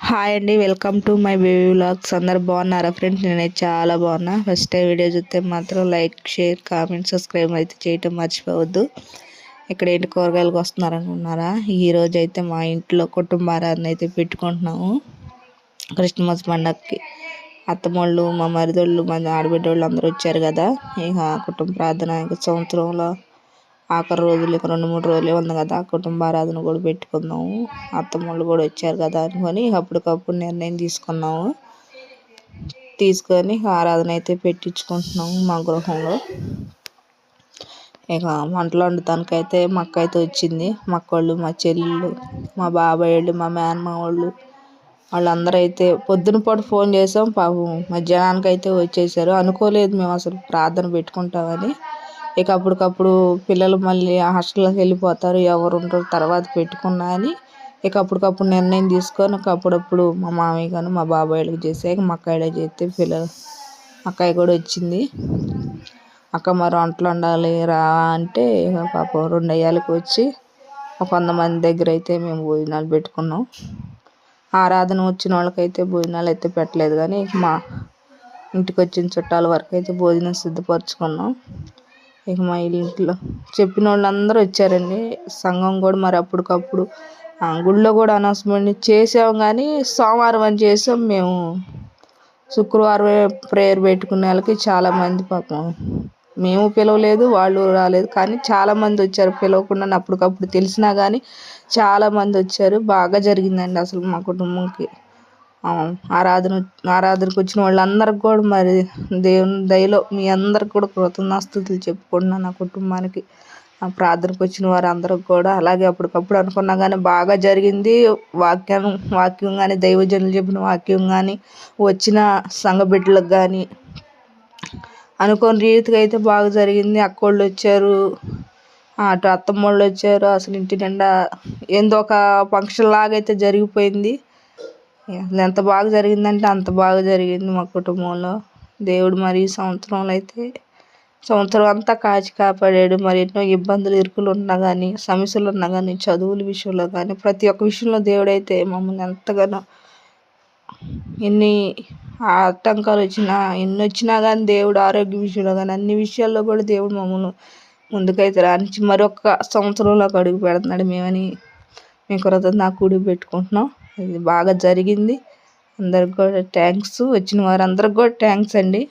Hi అండి welcome to my baby vlogs. అందరు బాగున్నారా ఫ్రెండ్స్? నేనైతే చాలా బాగున్నా. ఫస్ట్ టైం వీడియో చూస్తే మాత్రం లైక్ షేర్ కామెంట్ సబ్స్క్రైబ్ అయితే చేయటం మర్చిపోవద్దు. ఇక్కడ ఏంటి కూరగాయలకు వస్తున్నారనుకున్నారా? ఈరోజు అయితే మా ఇంట్లో కుటుంబారాన్ని అయితే పెట్టుకుంటున్నాము. క్రిస్మస్ పండగకి అత్తమ్మళ్ళు మా మరిదోళ్ళు మా ఆడబిడ్డోళ్ళు అందరూ వచ్చారు కదా. ఇక కుటుంబ ప్రార్థన ఇక సంవత్సరంలో ఆఖరి రోజులు ఇక రెండు మూడు రోజులే ఉంది కదా కుటుంబ ఆరాధన కూడా పెట్టుకుందాము. అత్తమ్మళ్ళు కూడా వచ్చారు కదా అనుకొని అప్పటికప్పుడు నిర్ణయం తీసుకున్నాము. తీసుకొని ఆరాధన అయితే పెట్టించుకుంటున్నాము మా గృహంలో. ఇక వంటలు వండటానికైతే మా అక్క అయితే వచ్చింది. మా అక్కోళ్ళు మా చెల్లెళ్ళు మా బాబాయ్ళ్ళు మా మేనమ్మ వాళ్ళు వాళ్ళందరూ అయితే పొద్దున పూట ఫోన్ చేసాం. పాపం మధ్యాహ్నానికి అయితే వచ్చేసారు. అనుకోలేదు మేము అసలు ప్రార్థన పెట్టుకుంటామని. ఇక అప్పటికప్పుడు పిల్లలు మళ్ళీ హాస్టల్కి వెళ్ళిపోతారు ఎవరు ఉంటారు తర్వాత పెట్టుకున్నా అని. ఇక అప్పటికప్పుడు నిర్ణయం తీసుకొని అప్పుడప్పుడు మా మామయ్య కానీ మా బాబాయ్లకు చేసాక మా అక్కయ్య చేస్తే పిల్లలు అక్కయ్య కూడా వచ్చింది. అక్క మరి వంటలు వండాలి రా అంటే ఇక పాపం రెండు అయ్యాలకు వచ్చి ఒక దగ్గర అయితే మేము భోజనాలు పెట్టుకున్నాం. ఆరాధన వచ్చిన వాళ్ళకైతే భోజనాలు అయితే పెట్టలేదు కానీ మా ఇంటికి వచ్చిన చుట్టాల వరకు అయితే భోజనం సిద్ధపరచుకున్నాం. ఇక మా ఇంట్లో. చెప్పిన వాళ్ళందరూ వచ్చారండి. సంఘం కూడా మరి అప్పటికప్పుడు. గుళ్ళో కూడా అనౌన్స్మెంట్ చేసాం కానీ సోమవారం అని చేసాం. మేము శుక్రవారం ప్రేయర్ పెట్టుకునే వాళ్ళకి చాలామంది పాపం. మేము పిలవలేదు వాళ్ళు రాలేదు. కానీ చాలామంది వచ్చారు పిలవకుండా అప్పటికప్పుడు తెలిసినా కానీ చాలామంది వచ్చారు. బాగా జరిగిందండి అసలు మా కుటుంబంకి. ఆరాధన ఆరాధనకు వచ్చిన వాళ్ళందరికి కూడా మరి దేవుని దయలో మీ అందరికి కూడా కృతజ్ఞాస్తుతులు చెప్పుకుంటున్నాను నా కుటుంబానికి. ఆ ప్రార్థనకు వచ్చిన వారు అందరికి కూడా. అలాగే అప్పటికప్పుడు అనుకున్నా కానీ బాగా జరిగింది. వాక్యం వాక్యం కానీ దైవజనులు చెప్పిన వాక్యం కానీ వచ్చిన సంఘ బిడ్డలకు కానీ అనుకోని రీతిగా అయితే బాగా జరిగింది. అక్కోళ్ళు వచ్చారు అటు అత్తమ్మ వాళ్ళు వచ్చారు. అసలు ఇంటి నిండా ఏందో ఒక ఫంక్షన్ లాగైతే అయితే జరిగిపోయింది. అసలు ఎంత బాగా జరిగిందంటే అంత బాగా జరిగింది మా కుటుంబంలో. దేవుడు మరి ఈ సంవత్సరంలో అయితే సంవత్సరం అంతా కాచి కాపాడాడు. మరి ఎన్నో ఇబ్బందులు ఇరుకులు ఉన్నా కానీ సమస్యలు ఉన్నా కానీ చదువుల విషయంలో కానీ ప్రతి ఒక్క విషయంలో దేవుడైతే మమ్మల్ని ఎంతగానో ఎన్ని ఆటంకాలు వచ్చినా ఎన్ని వచ్చినా కానీ దేవుడు ఆరోగ్య విషయంలో కానీ అన్ని విషయాల్లో కూడా దేవుడు మమ్మల్ని ముందుకైతే రానిచ్చి మరొక సంవత్సరంలోకి అడుగు పెడుతున్నాడు మేమని. మీ కొరత నాకు కూడి పెట్టుకుంటున్నాం. ఇది బాగా జరిగింది. అందరికి కూడా థ్యాంక్స్ వచ్చిన వారందరికి కూడా థ్యాంక్స్ అండి.